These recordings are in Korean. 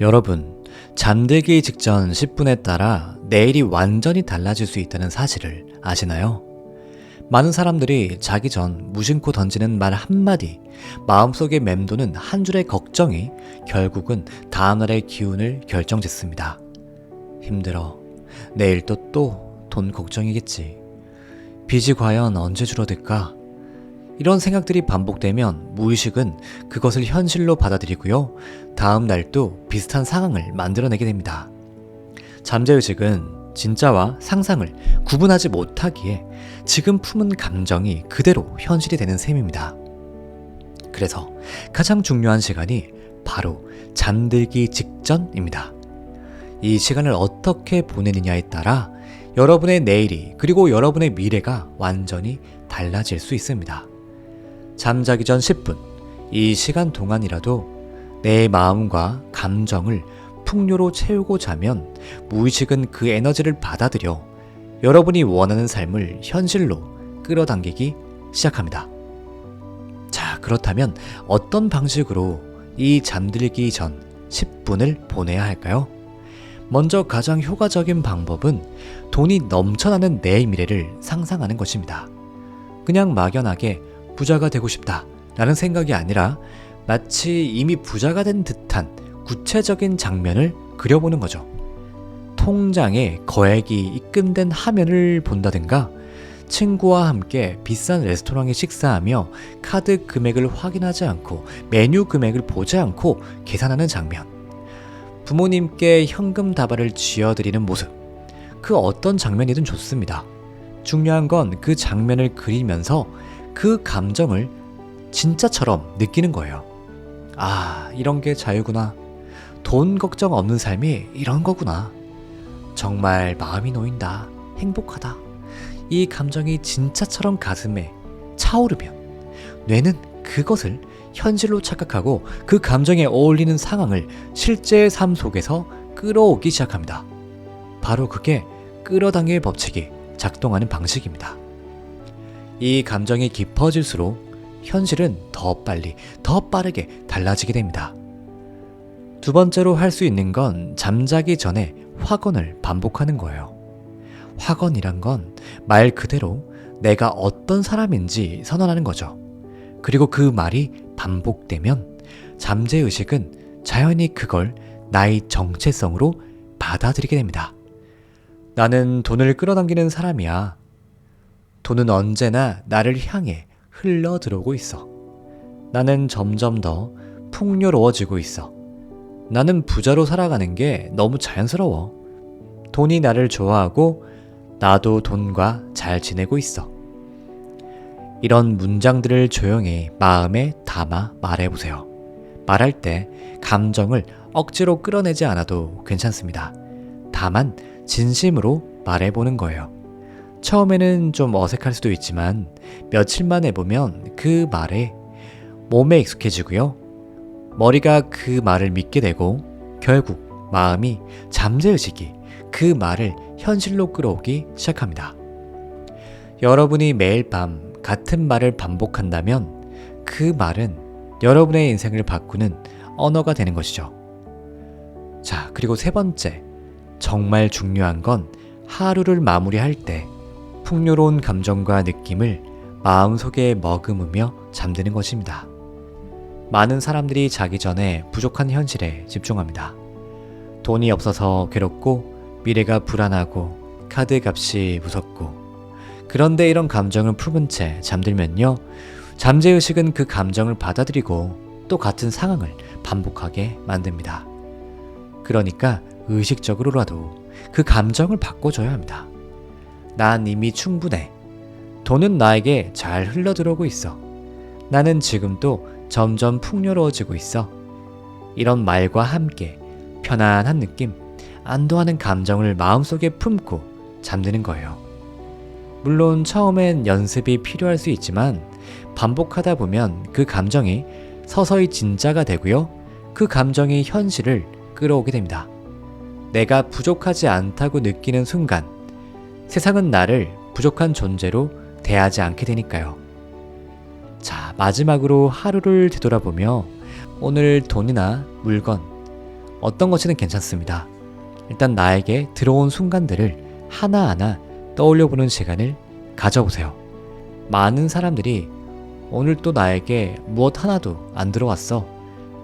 여러분, 잠들기 직전 10분에 따라 내일이 완전히 달라질 수 있다는 사실을 아시나요? 많은 사람들이 자기 전 무심코 던지는 말 한마디, 마음속에 맴도는 한 줄의 걱정이 결국은 다음날의 기운을 결정짓습니다. 힘들어. 내일 또 또 돈 걱정이겠지. 빚이 과연 언제 줄어들까? 이런 생각들이 반복되면 무의식은 그것을 현실로 받아들이고요. 다음 날도 비슷한 상황을 만들어내게 됩니다. 잠재의식은 진짜와 상상을 구분하지 못하기에 지금 품은 감정이 그대로 현실이 되는 셈입니다. 그래서 가장 중요한 시간이 바로 잠들기 직전입니다. 이 시간을 어떻게 보내느냐에 따라 여러분의 내일이 그리고 여러분의 미래가 완전히 달라질 수 있습니다. 잠자기 전 10분, 이 시간 동안이라도 내 마음과 감정을 풍요로 채우고 자면 무의식은 그 에너지를 받아들여 여러분이 원하는 삶을 현실로 끌어당기기 시작합니다. 자, 그렇다면 어떤 방식으로 이 잠들기 전 10분을 보내야 할까요? 먼저 가장 효과적인 방법은 돈이 넘쳐나는 내 미래를 상상하는 것입니다. 그냥 막연하게 부자가 되고 싶다 라는 생각이 아니라 마치 이미 부자가 된 듯한 구체적인 장면을 그려보는 거죠. 통장에 거액이 입금된 화면을 본다든가 친구와 함께 비싼 레스토랑에 식사하며 카드 금액을 확인하지 않고 메뉴 금액을 보지 않고 계산하는 장면. 부모님께 현금 다발을 쥐어드리는 모습. 그 어떤 장면이든 좋습니다. 중요한 건 그 장면을 그리면서 그 감정을 진짜처럼 느끼는 거예요. 아, 이런 게 자유구나. 돈 걱정 없는 삶이 이런 거구나. 정말 마음이 놓인다. 행복하다. 이 감정이 진짜처럼 가슴에 차오르면 뇌는 그것을 현실로 착각하고 그 감정에 어울리는 상황을 실제 삶 속에서 끌어오기 시작합니다. 바로 그게 끌어당길 법칙이 작동하는 방식입니다. 이 감정이 깊어질수록 현실은 더 빨리, 더 빠르게 달라지게 됩니다. 두 번째로 할 수 있는 건 잠자기 전에 확언을 반복하는 거예요. 확언이란 건 말 그대로 내가 어떤 사람인지 선언하는 거죠. 그리고 그 말이 반복되면 잠재의식은 자연히 그걸 나의 정체성으로 받아들이게 됩니다. 나는 돈을 끌어당기는 사람이야. 돈은 언제나 나를 향해 흘러 들어오고 있어. 나는 점점 더 풍요로워지고 있어. 나는 부자로 살아가는 게 너무 자연스러워. 돈이 나를 좋아하고 나도 돈과 잘 지내고 있어. 이런 문장들을 조용히 마음에 담아 말해보세요. 말할 때 감정을 억지로 끌어내지 않아도 괜찮습니다. 다만 진심으로 말해보는 거예요. 처음에는 좀 어색할 수도 있지만 며칠만 해보면 그 말에 몸에 익숙해지고요. 머리가 그 말을 믿게 되고 결국 마음이 잠재의식이 그 말을 현실로 끌어오기 시작합니다. 여러분이 매일 밤 같은 말을 반복한다면 그 말은 여러분의 인생을 바꾸는 언어가 되는 것이죠. 자, 그리고 세 번째. 정말 중요한 건 하루를 마무리할 때 풍요로운 감정과 느낌을 마음속에 머금으며 잠드는 것입니다. 많은 사람들이 자기 전에 부족한 현실에 집중합니다. 돈이 없어서 괴롭고 미래가 불안하고 카드 값이 무섭고 그런데 이런 감정을 품은 채 잠들면요. 잠재의식은 그 감정을 받아들이고 또 같은 상황을 반복하게 만듭니다. 그러니까 의식적으로라도 그 감정을 바꿔줘야 합니다. 난 이미 충분해. 돈은 나에게 잘 흘러들어오고 있어. 나는 지금도 점점 풍요로워지고 있어. 이런 말과 함께 편안한 느낌, 안도하는 감정을 마음속에 품고 잠드는 거예요. 물론 처음엔 연습이 필요할 수 있지만 반복하다 보면 그 감정이 서서히 진짜가 되고요. 그 감정이 현실을 끌어오게 됩니다. 내가 부족하지 않다고 느끼는 순간 세상은 나를 부족한 존재로 대하지 않게 되니까요. 자, 마지막으로 하루를 되돌아보며 오늘 돈이나 물건, 어떤 것이든 괜찮습니다. 일단 나에게 들어온 순간들을 하나하나 떠올려 보는 시간을 가져보세요. 많은 사람들이 오늘 또 나에게 무엇 하나도 안 들어왔어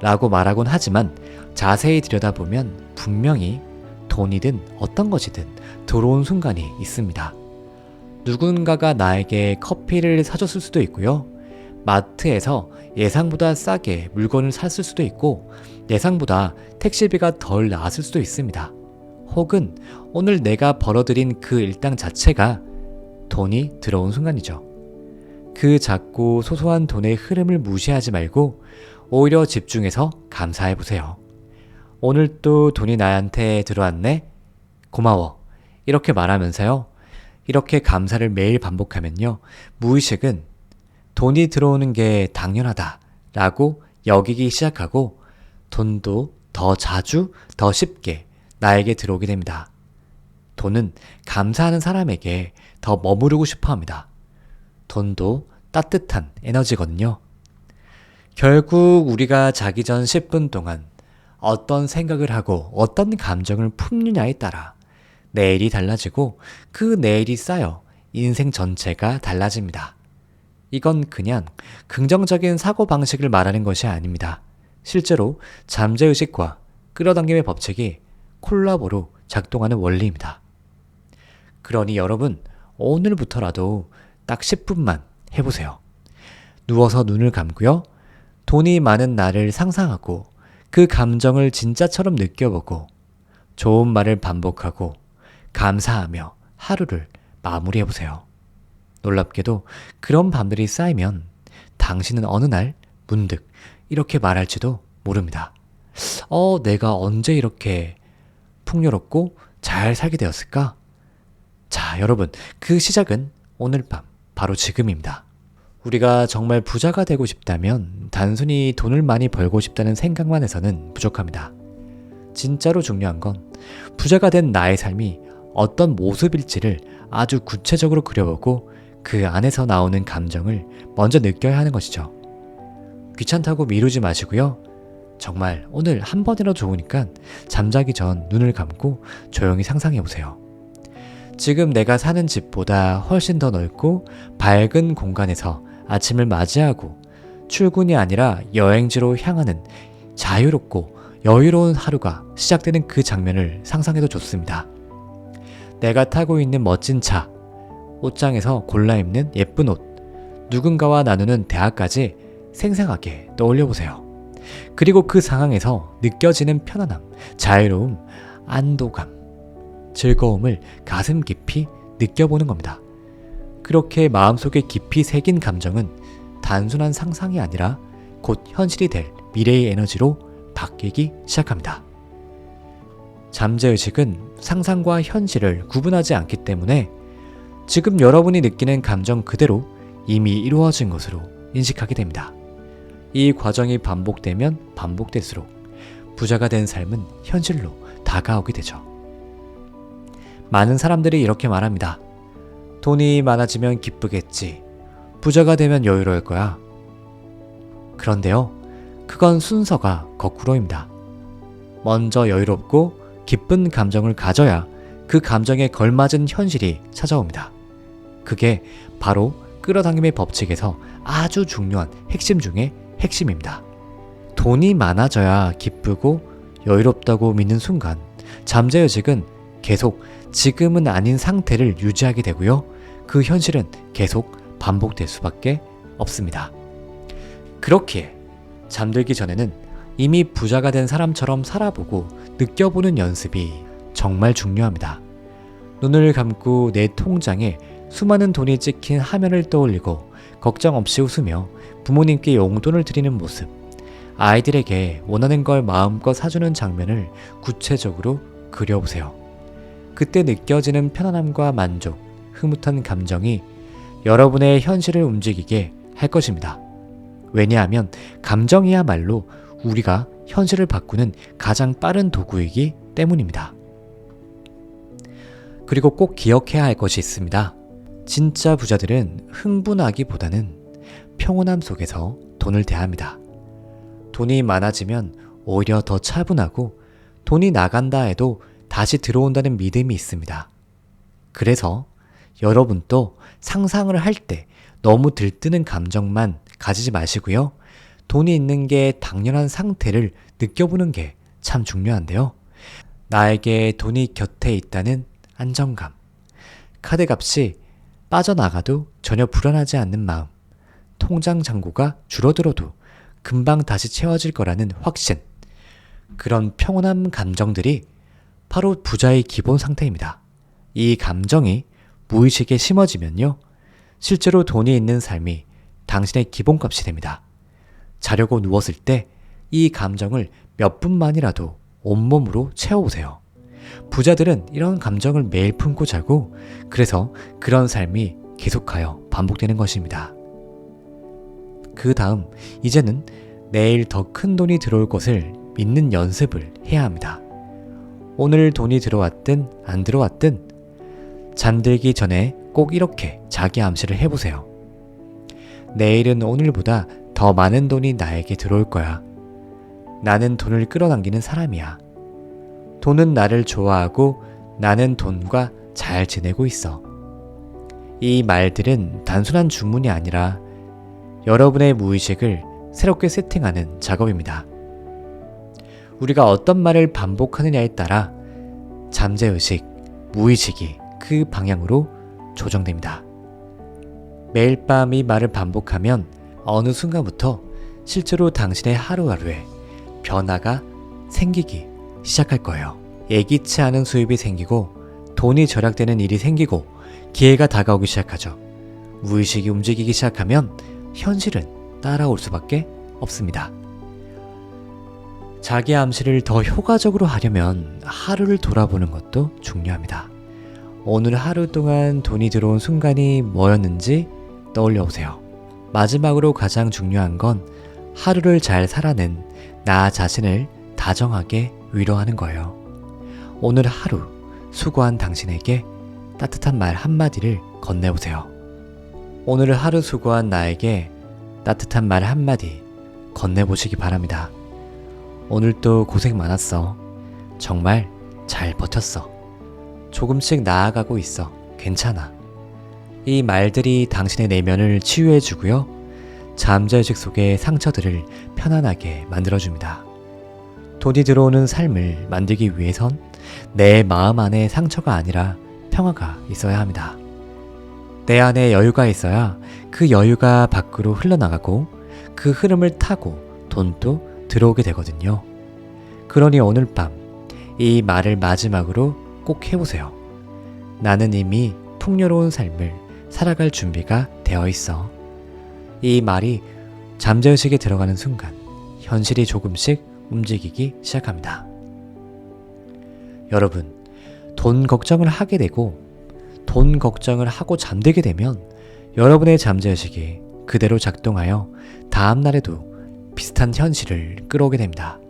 라고 말하곤 하지만 자세히 들여다보면 분명히 돈이든 어떤 것이든 들어온 순간이 있습니다. 누군가가 나에게 커피를 사줬을 수도 있고요. 마트에서 예상보다 싸게 물건을 샀을 수도 있고 예상보다 택시비가 덜 나왔을 수도 있습니다. 혹은 오늘 내가 벌어들인 그 일당 자체가 돈이 들어온 순간이죠. 그 작고 소소한 돈의 흐름을 무시하지 말고 오히려 집중해서 감사해 보세요. 오늘 또 돈이 나한테 들어왔네? 고마워. 이렇게 말하면서요. 이렇게 감사를 매일 반복하면요. 무의식은 돈이 들어오는 게 당연하다 라고 여기기 시작하고 돈도 더 자주, 더 쉽게 나에게 들어오게 됩니다. 돈은 감사하는 사람에게 더 머무르고 싶어 합니다. 돈도 따뜻한 에너지거든요. 결국 우리가 자기 전 10분 동안 어떤 생각을 하고 어떤 감정을 품느냐에 따라 내일이 달라지고 그 내일이 쌓여 인생 전체가 달라집니다. 이건 그냥 긍정적인 사고방식을 말하는 것이 아닙니다. 실제로 잠재의식과 끌어당김의 법칙이 콜라보로 작동하는 원리입니다. 그러니 여러분, 오늘부터라도 딱 10분만 해보세요. 누워서 눈을 감고요. 돈이 많은 나를 상상하고 그 감정을 진짜처럼 느껴보고 좋은 말을 반복하고 감사하며 하루를 마무리해 보세요. 놀랍게도 그런 밤들이 쌓이면 당신은 어느 날 문득 이렇게 말할지도 모릅니다. 어, 내가 언제 이렇게 풍요롭고 잘 살게 되었을까? 자, 여러분, 그 시작은 오늘 밤, 바로 지금입니다. 우리가 정말 부자가 되고 싶다면 단순히 돈을 많이 벌고 싶다는 생각만 해서는 부족합니다. 진짜로 중요한 건 부자가 된 나의 삶이 어떤 모습일지를 아주 구체적으로 그려보고 그 안에서 나오는 감정을 먼저 느껴야 하는 것이죠. 귀찮다고 미루지 마시고요. 정말 오늘 한 번이라도 좋으니까 잠자기 전 눈을 감고 조용히 상상해 보세요. 지금 내가 사는 집보다 훨씬 더 넓고 밝은 공간에서 아침을 맞이하고 출근이 아니라 여행지로 향하는 자유롭고 여유로운 하루가 시작되는 그 장면을 상상해도 좋습니다. 내가 타고 있는 멋진 차, 옷장에서 골라 입는 예쁜 옷, 누군가와 나누는 대화까지 생생하게 떠올려 보세요. 그리고 그 상황에서 느껴지는 편안함, 자유로움, 안도감, 즐거움을 가슴 깊이 느껴보는 겁니다. 그렇게 마음속에 깊이 새긴 감정은 단순한 상상이 아니라 곧 현실이 될 미래의 에너지로 바뀌기 시작합니다. 잠재의식은 상상과 현실을 구분하지 않기 때문에 지금 여러분이 느끼는 감정 그대로 이미 이루어진 것으로 인식하게 됩니다. 이 과정이 반복되면 반복될수록 부자가 된 삶은 현실로 다가오게 되죠. 많은 사람들이 이렇게 말합니다. 돈이 많아지면 기쁘겠지. 부자가 되면 여유로울 거야. 그런데요, 그건 순서가 거꾸로입니다. 먼저 여유롭고 기쁜 감정을 가져야 그 감정에 걸맞은 현실이 찾아옵니다. 그게 바로 끌어당김의 법칙에서 아주 중요한 핵심 중의 핵심입니다. 돈이 많아져야 기쁘고 여유롭다고 믿는 순간 잠재의식은 계속 지금은 아닌 상태를 유지하게 되고요. 그 현실은 계속 반복될 수밖에 없습니다. 그렇기에 잠들기 전에는 이미 부자가 된 사람처럼 살아보고 느껴보는 연습이 정말 중요합니다. 눈을 감고 내 통장에 수많은 돈이 찍힌 화면을 떠올리고 걱정 없이 웃으며 부모님께 용돈을 드리는 모습, 아이들에게 원하는 걸 마음껏 사주는 장면을 구체적으로 그려보세요. 그때 느껴지는 편안함과 만족, 흐뭇한 감정이 여러분의 현실을 움직이게 할 것입니다. 왜냐하면 감정이야말로 우리가 현실을 바꾸는 가장 빠른 도구이기 때문입니다. 그리고 꼭 기억해야 할 것이 있습니다. 진짜 부자들은 흥분하기보다는 평온함 속에서 돈을 대합니다. 돈이 많아지면 오히려 더 차분하고 돈이 나간다 해도 다시 들어온다는 믿음이 있습니다. 그래서 여러분도 상상을 할 때 너무 들뜨는 감정만 가지지 마시고요. 돈이 있는 게 당연한 상태를 느껴보는 게 참 중요한데요. 나에게 돈이 곁에 있다는 안정감. 카드 값이 빠져나가도 전혀 불안하지 않는 마음. 통장 잔고가 줄어들어도 금방 다시 채워질 거라는 확신. 그런 평온한 감정들이 바로 부자의 기본 상태입니다. 이 감정이 무의식에 심어지면요. 실제로 돈이 있는 삶이 당신의 기본값이 됩니다. 자려고 누웠을 때 이 감정을 몇 분만이라도 온몸으로 채워오세요. 부자들은 이런 감정을 매일 품고 자고 그래서 그런 삶이 계속하여 반복되는 것입니다. 그 다음 이제는 내일 더 큰 돈이 들어올 것을 믿는 연습을 해야 합니다. 오늘 돈이 들어왔든 안 들어왔든 잠들기 전에 꼭 이렇게 자기 암시를 해보세요. 내일은 오늘보다 더 많은 돈이 나에게 들어올 거야. 나는 돈을 끌어당기는 사람이야. 돈은 나를 좋아하고 나는 돈과 잘 지내고 있어. 이 말들은 단순한 주문이 아니라 여러분의 무의식을 새롭게 세팅하는 작업입니다. 우리가 어떤 말을 반복하느냐에 따라 잠재의식, 무의식이 그 방향으로 조정됩니다. 매일 밤 이 말을 반복하면 어느 순간부터 실제로 당신의 하루하루에 변화가 생기기 시작할 거예요. 예기치 않은 수입이 생기고 돈이 절약되는 일이 생기고 기회가 다가오기 시작하죠. 무의식이 움직이기 시작하면 현실은 따라올 수밖에 없습니다. 자기 암시를 더 효과적으로 하려면 하루를 돌아보는 것도 중요합니다. 오늘 하루 동안 돈이 들어온 순간이 뭐였는지 떠올려 보세요. 마지막으로 가장 중요한 건 하루를 잘 살아낸 나 자신을 다정하게 위로하는 거예요. 오늘 하루 수고한 당신에게 따뜻한 말 한마디를 건네보세요. 오늘 하루 수고한 나에게 따뜻한 말 한마디 건네보시기 바랍니다. 오늘도 고생 많았어. 정말 잘 버텼어. 조금씩 나아가고 있어. 괜찮아. 이 말들이 당신의 내면을 치유해주고요. 잠재의식 속의 상처들을 편안하게 만들어줍니다. 돈이 들어오는 삶을 만들기 위해선 내 마음 안에 상처가 아니라 평화가 있어야 합니다. 내 안에 여유가 있어야 그 여유가 밖으로 흘러나가고 그 흐름을 타고 돈도 들어오게 되거든요. 그러니 오늘 밤 이 말을 마지막으로 꼭 해보세요. 나는 이미 풍요로운 삶을 살아갈 준비가 되어 있어. 이 말이 잠재의식에 들어가는 순간 현실이 조금씩 움직이기 시작합니다. 여러분, 돈 걱정을 하게 되고 돈 걱정을 하고 잠들게 되면 여러분의 잠재의식이 그대로 작동하여 다음날에도 비슷한 현실을 끌어오게 됩니다.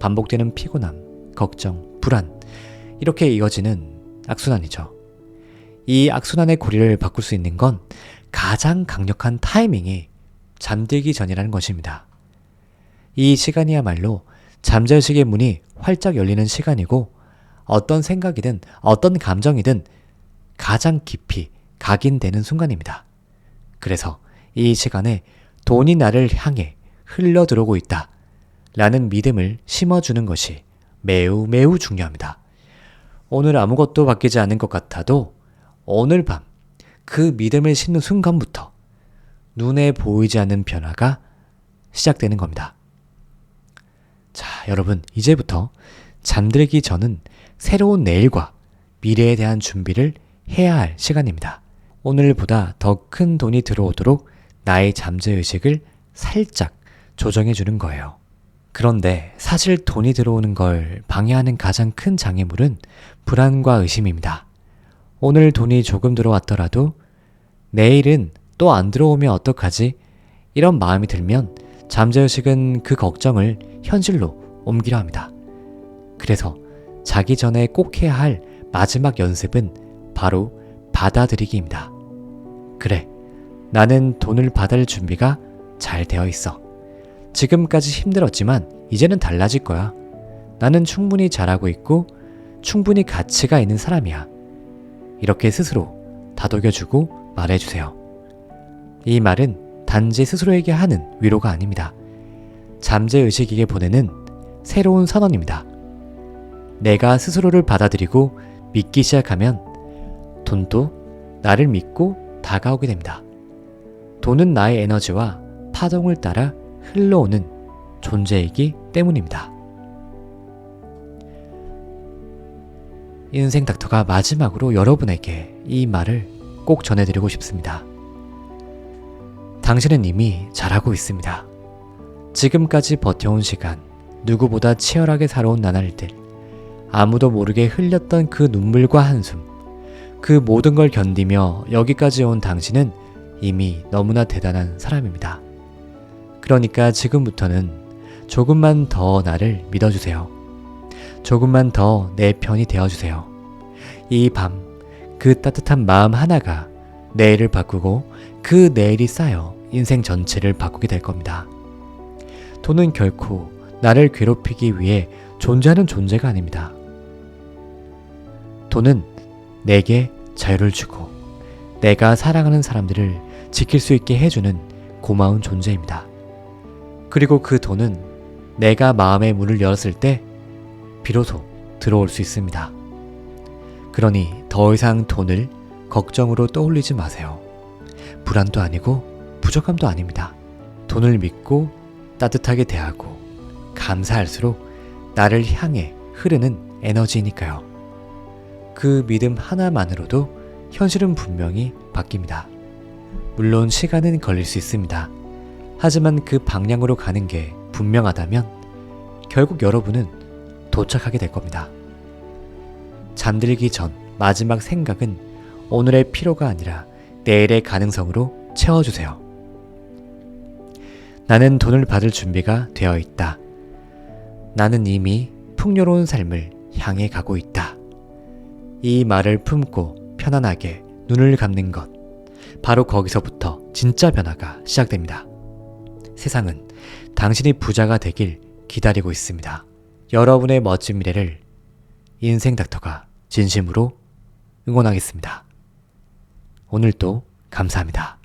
반복되는 피곤함, 걱정, 불안, 이렇게 이어지는 악순환이죠. 이 악순환의 고리를 바꿀 수 있는 건 가장 강력한 타이밍이 잠들기 전이라는 것입니다. 이 시간이야말로 잠재의식의 문이 활짝 열리는 시간이고 어떤 생각이든 어떤 감정이든 가장 깊이 각인되는 순간입니다. 그래서 이 시간에 돈이 나를 향해 흘러 들어오고 있다. 라는 믿음을 심어주는 것이 매우 매우 중요합니다. 오늘 아무것도 바뀌지 않은 것 같아도 오늘 밤 그 믿음을 심는 순간부터 눈에 보이지 않는 변화가 시작되는 겁니다. 자, 여러분, 이제부터 잠들기 전은 새로운 내일과 미래에 대한 준비를 해야 할 시간입니다. 오늘보다 더 큰 돈이 들어오도록 나의 잠재의식을 살짝 조정해 주는 거예요. 그런데 사실 돈이 들어오는 걸 방해하는 가장 큰 장애물은 불안과 의심입니다. 오늘 돈이 조금 들어왔더라도 내일은 또 안 들어오면 어떡하지? 이런 마음이 들면 잠재의식은 그 걱정을 현실로 옮기려 합니다. 그래서 자기 전에 꼭 해야 할 마지막 연습은 바로 받아들이기입니다. 그래, 나는 돈을 받을 준비가 잘 되어 있어. 지금까지 힘들었지만 이제는 달라질 거야. 나는 충분히 잘하고 있고 충분히 가치가 있는 사람이야. 이렇게 스스로 다독여주고 말해주세요. 이 말은 단지 스스로에게 하는 위로가 아닙니다. 잠재의식에게 보내는 새로운 선언입니다. 내가 스스로를 받아들이고 믿기 시작하면 돈도 나를 믿고 다가오게 됩니다. 돈은 나의 에너지와 파동을 따라 흘러오는 존재이기 때문입니다. 인생 닥터가 마지막으로 여러분에게 이 말을 꼭 전해드리고 싶습니다. 당신은 이미 잘하고 있습니다. 지금까지 버텨온 시간, 누구보다 치열하게 살아온 나날들, 아무도 모르게 흘렸던 그 눈물과 한숨, 그 모든 걸 견디며 여기까지 온 당신은 이미 너무나 대단한 사람입니다. 그러니까 지금부터는 조금만 더 나를 믿어주세요. 조금만 더 내 편이 되어주세요. 이 밤, 그 따뜻한 마음 하나가 내일을 바꾸고 그 내일이 쌓여 인생 전체를 바꾸게 될 겁니다. 돈은 결코 나를 괴롭히기 위해 존재하는 존재가 아닙니다. 돈은 내게 자유를 주고 내가 사랑하는 사람들을 지킬 수 있게 해주는 고마운 존재입니다. 그리고 그 돈은 내가 마음의 문을 열었을 때 비로소 들어올 수 있습니다. 그러니 더 이상 돈을 걱정으로 떠올리지 마세요. 불안도 아니고 부족함도 아닙니다. 돈을 믿고 따뜻하게 대하고 감사할수록 나를 향해 흐르는 에너지니까요. 그 믿음 하나만으로도 현실은 분명히 바뀝니다. 물론 시간은 걸릴 수 있습니다. 하지만 그 방향으로 가는 게 분명하다면 결국 여러분은 도착하게 될 겁니다. 잠들기 전 마지막 생각은 오늘의 피로가 아니라 내일의 가능성으로 채워주세요. 나는 돈을 받을 준비가 되어 있다. 나는 이미 풍요로운 삶을 향해 가고 있다. 이 말을 품고 편안하게 눈을 감는 것. 바로 거기서부터 진짜 변화가 시작됩니다. 세상은 당신이 부자가 되길 기다리고 있습니다. 여러분의 멋진 미래를 인생 닥터가 진심으로 응원하겠습니다. 오늘도 감사합니다.